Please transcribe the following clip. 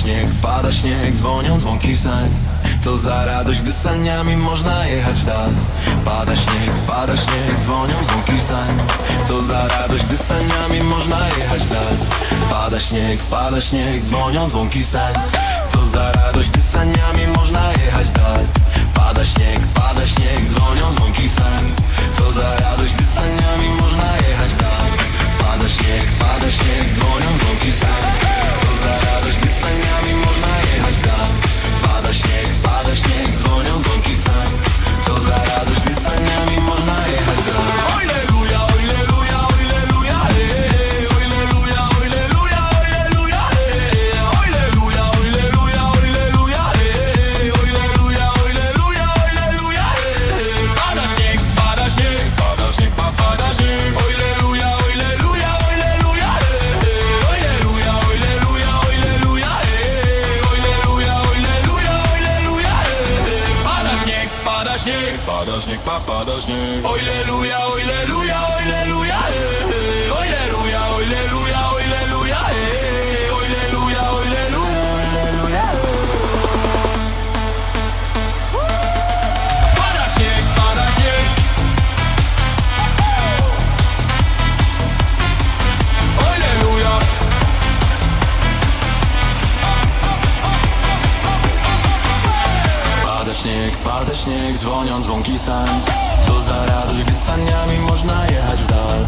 śnieg, pada śnieg, dzwonią dzwonki sań Co za radość, gdy saniami można jechać w dal. Pada śnieg, pada śnieg, dzwonią dzwonki sań Co za radość, gdy saniami można jechać w dal. Pada śnieg, pada śnieg, dzwonią dzwonki sań Co za radość, pada śnieg, pada śnieg, pa, pada śnieg. Ojleluja, ojleluja, ojleluja. śnieg, pada śnieg, dzwoniąc dzwonki sam Co za radość, gdy saniami można jechać w dal.